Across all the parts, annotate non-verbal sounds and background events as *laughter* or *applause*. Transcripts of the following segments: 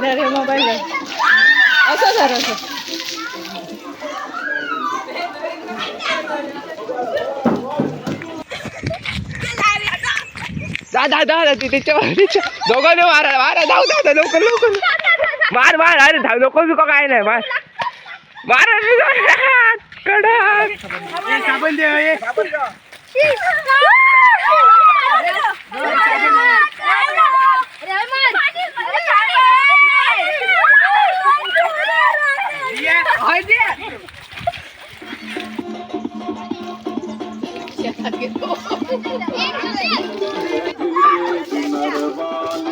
रे रे मोबाईल असं सर असं. जा जा, ते त्याच्या- दोघांनी मारा मारा. जाऊ जाऊ लवकर लवकर. मार मार. अरे धाव नको बिको काय नाही मार. मार *laughs* que *laughs*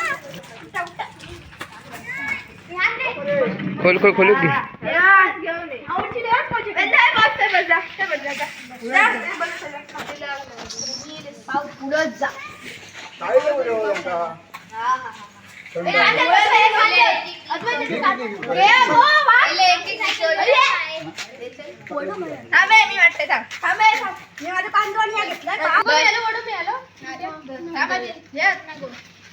खोल खोल खोलू मी वाटते थांबे मी माझं कांदोण या घेतलं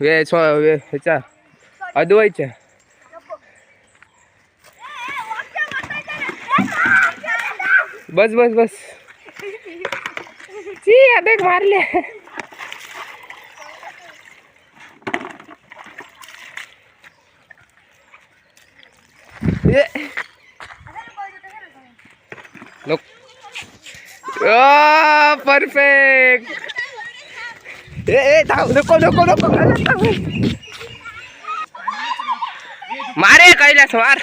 वे ह्याचा अद्वैच्या बस बस बस ची आता एक मारले ए. लोक परफेक्ट ए ए थांब. नको नको नको. मारे कैलास मार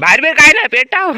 बाहेर बीर काय नाही पेटाव